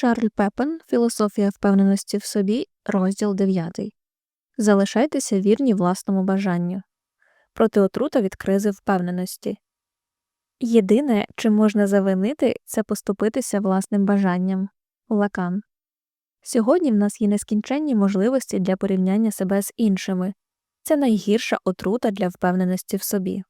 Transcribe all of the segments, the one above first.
Шарль Пепен Філософія впевненості в собі, розділ 9. Залишайтеся вірні власному бажанню. Протиотрута від кризи впевненості. Єдине, чим можна завинити, це поступитися власним бажанням. Лакан. Сьогодні в нас є нескінченні можливості для порівняння себе з іншими. Це найгірша отрута для впевненості в собі.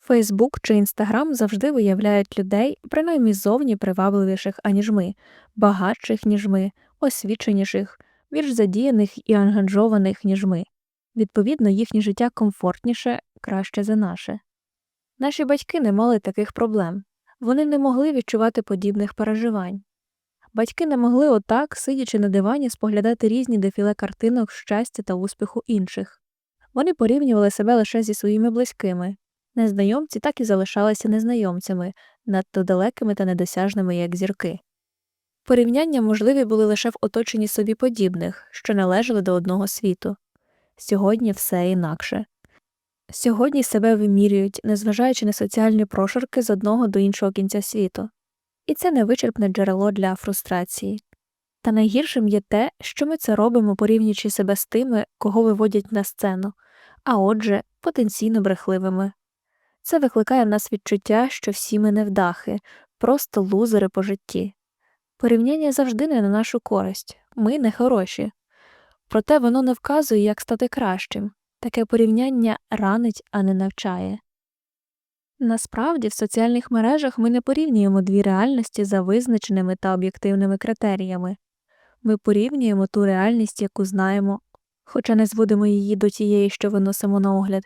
Фейсбук чи Інстаграм завжди виявляють людей, принаймні зовні привабливіших, аніж ми, багатших, ніж ми, освіченіших, більш задіяних і ангажованих, ніж ми. Відповідно, їхнє життя комфортніше, краще за наше. Наші батьки не мали таких проблем вони не могли відчувати подібних переживань. Батьки не могли отак, сидячи на дивані, споглядати різні дефіле картинок щастя та успіху інших. Вони порівнювали себе лише зі своїми близькими, Незнайомці так і залишалися незнайомцями, надто далекими та недосяжними, як зірки. Порівняння можливі були лише в оточенні собі подібних, що належали до одного світу. Сьогодні все інакше. Сьогодні себе вимірюють, незважаючи на соціальні прошарки з одного до іншого кінця світу, і це невичерпне джерело для фрустрації. Та найгіршим є те, що ми це робимо, порівнюючи себе з тими, кого виводять на сцену, а отже, потенційно брехливими. Це викликає в нас відчуття, що всі ми невдахи, просто лузери по житті. Порівняння завжди не на нашу користь, ми не хороші. Проте воно не вказує, як стати кращим таке порівняння ранить, а не навчає. Насправді, в соціальних мережах ми не порівнюємо дві реальності за визначеними та об'єктивними критеріями ми порівнюємо ту реальність, яку знаємо, хоча не зводимо її до тієї, що виносимо на огляд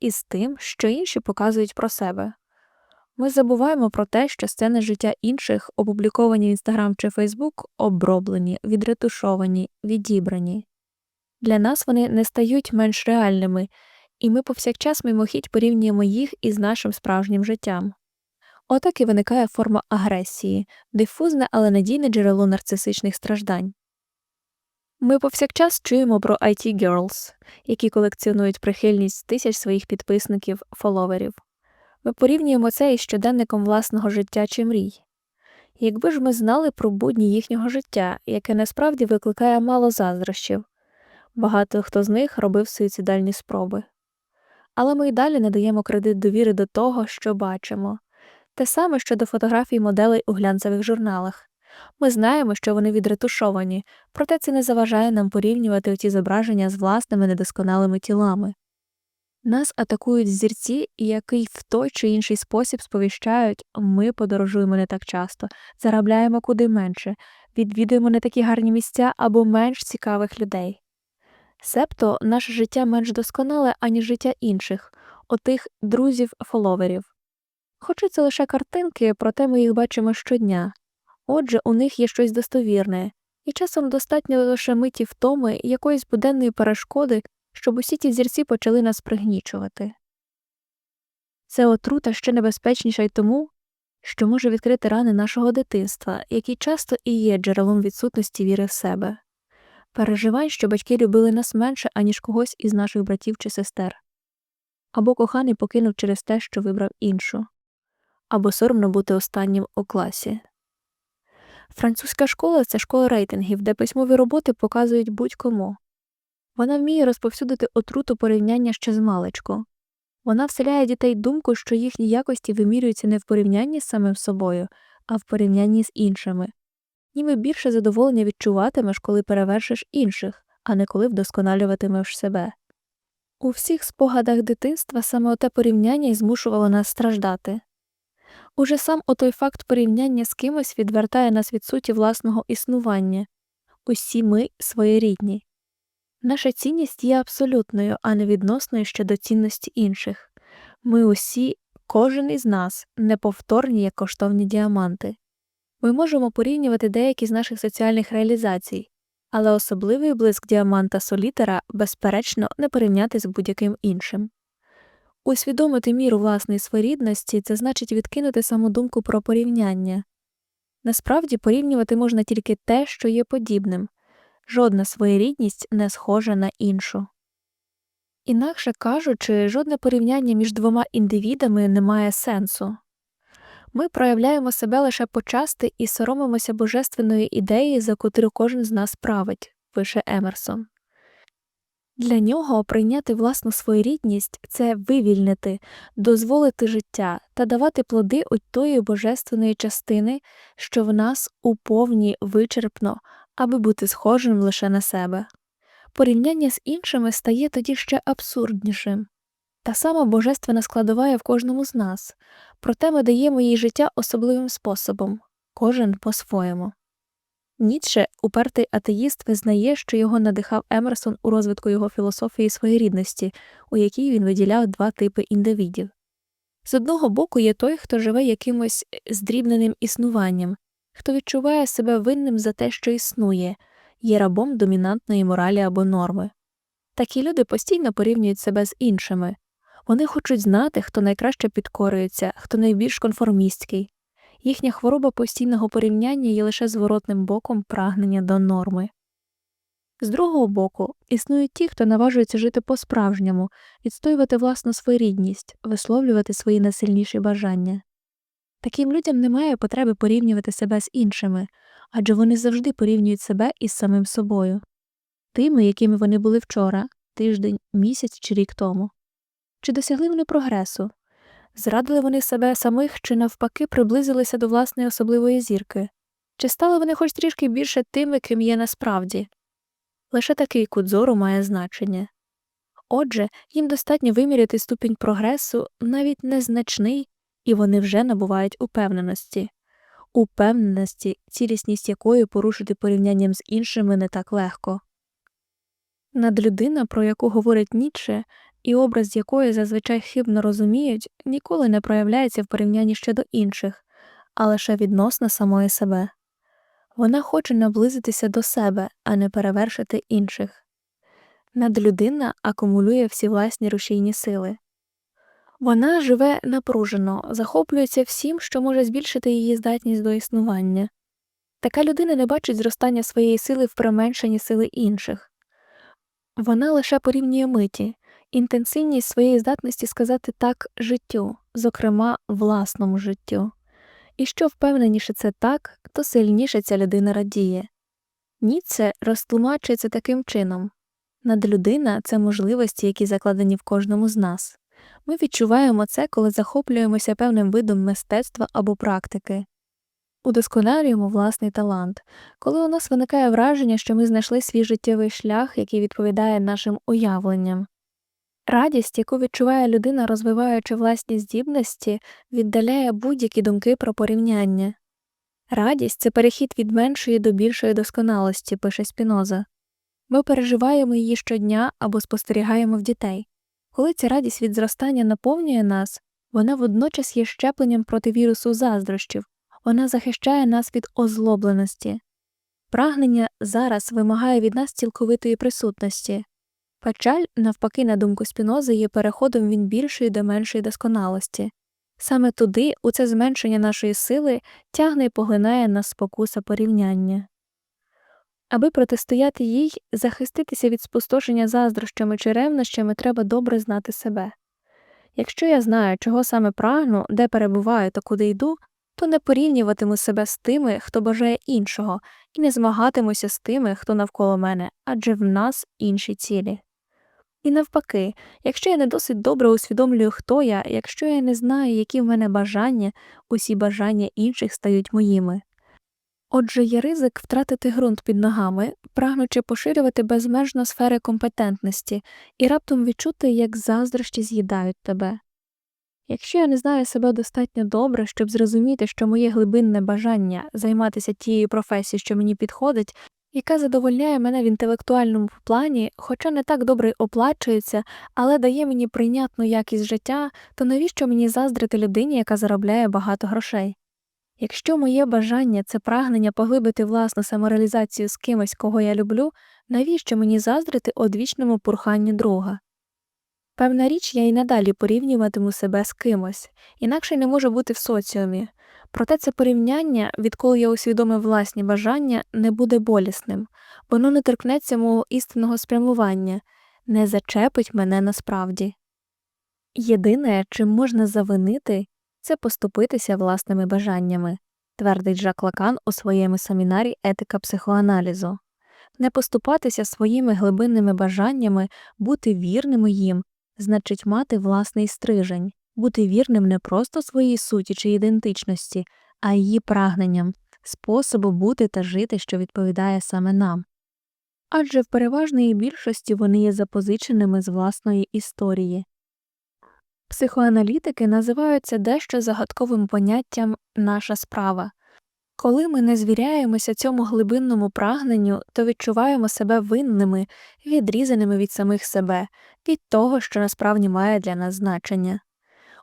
із тим, що інші показують про себе. Ми забуваємо про те, що сцени життя інших, опубліковані в Інстаграм чи Фейсбук, оброблені, відретушовані, відібрані. Для нас вони не стають менш реальними, і ми повсякчас мимохідь порівнюємо їх із нашим справжнім життям. Отак і виникає форма агресії, дифузне, але надійне джерело нарцисичних страждань. Ми повсякчас чуємо про IT Girls, які колекціонують прихильність тисяч своїх підписників, фоловерів. Ми порівнюємо це із щоденником власного життя чи мрій. Якби ж ми знали про будні їхнього життя, яке насправді викликає мало заздрощів, багато хто з них робив суїцидальні спроби. Але ми й далі не даємо кредит довіри до того, що бачимо те саме щодо фотографій моделей у глянцевих журналах. Ми знаємо, що вони відретушовані, проте це не заважає нам порівнювати оті зображення з власними недосконалими тілами. Нас атакують зірці, які в той чи інший спосіб сповіщають ми подорожуємо не так часто, заробляємо куди менше, відвідуємо не такі гарні місця або менш цікавих людей. Себто наше життя менш досконале, аніж життя інших, отих друзів-фоловерів. Хоча це лише картинки, проте ми їх бачимо щодня. Отже, у них є щось достовірне, і часом достатньо лише миті втоми якоїсь буденної перешкоди, щоб усі ті зірці почали нас пригнічувати. Це отрута ще небезпечніша й тому, що може відкрити рани нашого дитинства, які часто і є джерелом відсутності віри в себе, переживань, що батьки любили нас менше, аніж когось із наших братів чи сестер, або коханий покинув через те, що вибрав іншу, або соромно бути останнім у класі. Французька школа це школа рейтингів, де письмові роботи показують будь-кому. Вона вміє розповсюдити отруту порівняння ще з маличку. Вона вселяє дітей думку, що їхні якості вимірюються не в порівнянні з самим собою, а в порівнянні з іншими. Ніби більше задоволення відчуватимеш, коли перевершиш інших, а не коли вдосконалюватимеш себе. У всіх спогадах дитинства саме оте порівняння й змушувало нас страждати. Уже сам отой факт порівняння з кимось відвертає нас від суті власного існування усі ми своєрідні. Наша цінність є абсолютною, а не відносною щодо цінності інших. Ми усі, кожен із нас, неповторні як коштовні діаманти. Ми можемо порівнювати деякі з наших соціальних реалізацій, але особливий блиск діаманта солітера, безперечно, не порівняти з будь-яким іншим. Усвідомити міру власної своєрідності це значить відкинути саму про порівняння. Насправді порівнювати можна тільки те, що є подібним жодна своєрідність не схожа на іншу. Інакше кажучи, жодне порівняння між двома індивідами не має сенсу. Ми проявляємо себе лише почасти і соромимося божественної ідеї, за котру кожен з нас править, пише Емерсон. Для нього прийняти власну своєрідність це вивільнити, дозволити життя та давати плоди от тої божественної частини, що в нас уповні вичерпно, аби бути схожим лише на себе. Порівняння з іншими стає тоді ще абсурднішим. Та сама божественна складова в кожному з нас, проте ми даємо їй життя особливим способом, кожен по-своєму. Ніцше, упертий атеїст, визнає, що його надихав Емерсон у розвитку його філософії своєрідності, у якій він виділяв два типи індивідів. З одного боку є той, хто живе якимось здрібненим існуванням, хто відчуває себе винним за те, що існує, є рабом домінантної моралі або норми. Такі люди постійно порівнюють себе з іншими. Вони хочуть знати, хто найкраще підкорюється, хто найбільш конформістський. Їхня хвороба постійного порівняння є лише зворотним боком прагнення до норми. З другого боку, існують ті, хто наважується жити по-справжньому, відстоювати власну своєрідність, висловлювати свої найсильніші бажання. Таким людям немає потреби порівнювати себе з іншими, адже вони завжди порівнюють себе із самим собою, тими, якими вони були вчора, тиждень, місяць чи рік тому. Чи досягли вони прогресу? Зрадили вони себе самих чи навпаки приблизилися до власної особливої зірки? Чи стали вони хоч трішки більше тими, ким є насправді? Лише такий кут зору має значення. Отже, їм достатньо виміряти ступінь прогресу, навіть незначний, і вони вже набувають упевненості, упевненості, цілісність якої порушити порівнянням з іншими не так легко. Надлюдина, про яку говорить Ніцше, і образ якої зазвичай хибно розуміють, ніколи не проявляється в порівнянні щодо інших, а лише відносно самої себе. Вона хоче наблизитися до себе, а не перевершити інших. Надлюдина акумулює всі власні рушійні сили. Вона живе напружено, захоплюється всім, що може збільшити її здатність до існування. Така людина не бачить зростання своєї сили в применшенні сили інших. Вона лише порівнює миті, інтенсивність своєї здатності сказати так життю, зокрема власному життю. І що впевненіше це так, то сильніше ця людина радіє. Ніце розтлумачується таким чином надлюдина це можливості, які закладені в кожному з нас. Ми відчуваємо це, коли захоплюємося певним видом мистецтва або практики. Удосконалюємо власний талант, коли у нас виникає враження, що ми знайшли свій життєвий шлях, який відповідає нашим уявленням. Радість, яку відчуває людина, розвиваючи власні здібності, віддаляє будь-які думки про порівняння. Радість це перехід від меншої до більшої досконалості, пише Спіноза. Ми переживаємо її щодня або спостерігаємо в дітей. Коли ця радість від зростання наповнює нас, вона водночас є щепленням проти вірусу заздрощів, вона захищає нас від озлобленості. Прагнення зараз вимагає від нас цілковитої присутності. Печаль, навпаки, на думку спінози, є переходом від більшої до меншої досконалості. Саме туди, у це зменшення нашої сили, тягне і поглинає нас спокуса порівняння. Аби протистояти їй, захиститися від спустошення заздрощами чи ревнощами, треба добре знати себе. Якщо я знаю, чого саме прагну, де перебуваю та куди йду, то не порівнюватиму себе з тими, хто бажає іншого, і не змагатимуся з тими, хто навколо мене, адже в нас інші цілі. І навпаки, якщо я не досить добре усвідомлюю, хто я, якщо я не знаю, які в мене бажання, усі бажання інших стають моїми. Отже, є ризик втратити ґрунт під ногами, прагнучи поширювати безмежно сфери компетентності і раптом відчути, як заздрощі з'їдають тебе. Якщо я не знаю себе достатньо добре, щоб зрозуміти, що моє глибинне бажання займатися тією професією, що мені підходить, яка задовольняє мене в інтелектуальному плані, хоча не так добре оплачується, але дає мені прийнятну якість життя, то навіщо мені заздрити людині, яка заробляє багато грошей? Якщо моє бажання це прагнення поглибити власну самореалізацію з кимось, кого я люблю, навіщо мені заздрити одвічному пурханню друга? Певна річ, я й надалі порівнюватиму себе з кимось, інакше не можу бути в соціумі. Проте це порівняння, відколи я усвідомив власні бажання, не буде болісним, воно не торкнеться мого істинного спрямування, не зачепить мене насправді. Єдине, чим можна завинити, це поступитися власними бажаннями, твердить Жак Лакан у своєму семінарі Етика психоаналізу. Не поступатися своїми глибинними бажаннями, бути вірними їм, значить мати власний стрижень, бути вірним не просто своїй суті чи ідентичності, а її прагненням, способу бути та жити, що відповідає саме нам. Адже в переважної більшості вони є запозиченими з власної історії. Психоаналітики називають це дещо загадковим поняттям наша справа. Коли ми не звіряємося цьому глибинному прагненню, то відчуваємо себе винними, відрізаними від самих себе, від того, що насправді має для нас значення.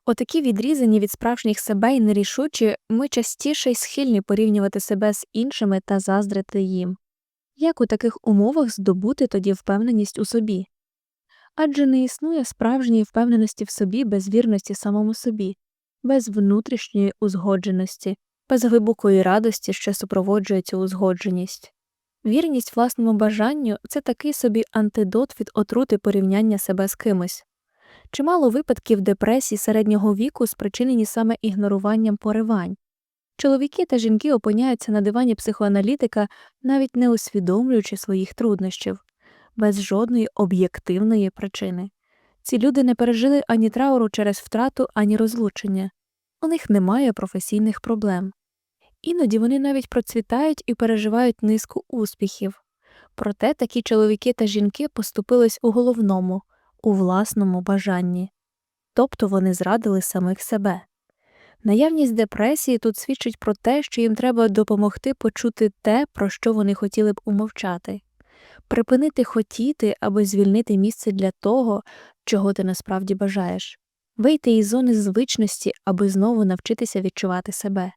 Отакі відрізані від справжніх себе і нерішучі, ми частіше й схильні порівнювати себе з іншими та заздрити їм. Як у таких умовах здобути тоді впевненість у собі? Адже не існує справжньої впевненості в собі без вірності самому собі, без внутрішньої узгодженості, без глибокої радості, що супроводжує цю узгодженість. Вірність власному бажанню це такий собі антидот від отрути порівняння себе з кимось. Чимало випадків депресії середнього віку спричинені саме ігноруванням поривань. Чоловіки та жінки опиняються на дивані психоаналітика, навіть не усвідомлюючи своїх труднощів, без жодної об'єктивної причини. Ці люди не пережили ані трауру через втрату, ані розлучення, у них немає професійних проблем. Іноді вони навіть процвітають і переживають низку успіхів. Проте такі чоловіки та жінки поступились у головному, у власному бажанні, тобто вони зрадили самих себе. Наявність депресії тут свідчить про те, що їм треба допомогти почути те, про що вони хотіли б умовчати, припинити хотіти або звільнити місце для того, чого ти насправді бажаєш, вийти із зони звичності, аби знову навчитися відчувати себе,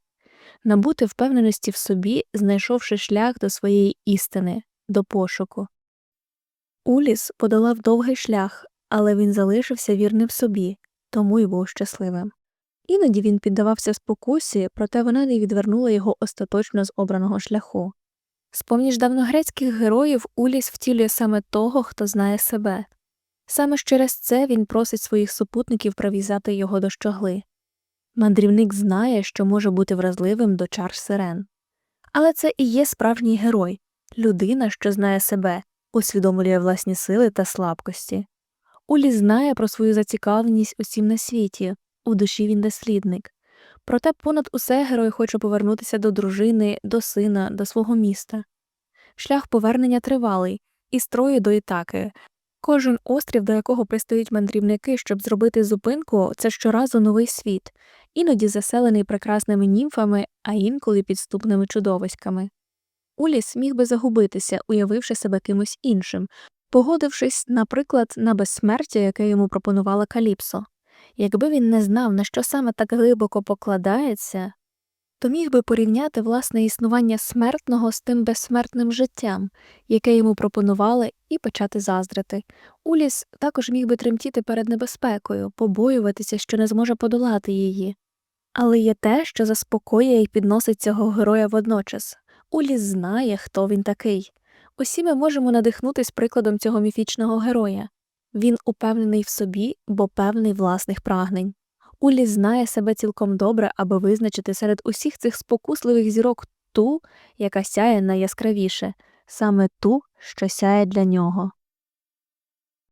набути впевненості в собі, знайшовши шлях до своєї істини, до пошуку. Уліс подолав довгий шлях, але він залишився вірним собі, тому й був щасливим. Іноді він піддавався спокусі, проте вона не відвернула його остаточно з обраного шляху. З поміж давногрецьких героїв Уліс втілює саме того, хто знає себе. Саме через це він просить своїх супутників прив'язати його до щогли. Мандрівник знає, що може бути вразливим до чар сирен. Але це і є справжній герой людина, що знає себе, усвідомлює власні сили та слабкості. Улі знає про свою зацікавленість усім на світі, у душі він дослідник. Проте понад усе герой хоче повернутися до дружини, до сина, до свого міста. Шлях повернення тривалий, і строю до Ітаки. Кожен острів, до якого пристають мандрівники, щоб зробити зупинку, це щоразу новий світ, іноді заселений прекрасними німфами, а інколи підступними чудовиськами. Уліс міг би загубитися, уявивши себе кимось іншим, погодившись, наприклад, на безсмертя, яке йому пропонувала Каліпсо. Якби він не знав, на що саме так глибоко покладається, то міг би порівняти власне існування смертного з тим безсмертним життям, яке йому пропонували, і почати заздрити. Уліс також міг би тремтіти перед небезпекою, побоюватися, що не зможе подолати її. Але є те, що заспокоює і підносить цього героя водночас. Уліс знає, хто він такий. Усі ми можемо надихнутись прикладом цього міфічного героя. Він упевнений в собі, бо певний власних прагнень. Улі знає себе цілком добре, аби визначити серед усіх цих спокусливих зірок ту, яка сяє найяскравіше, саме ту, що сяє для нього.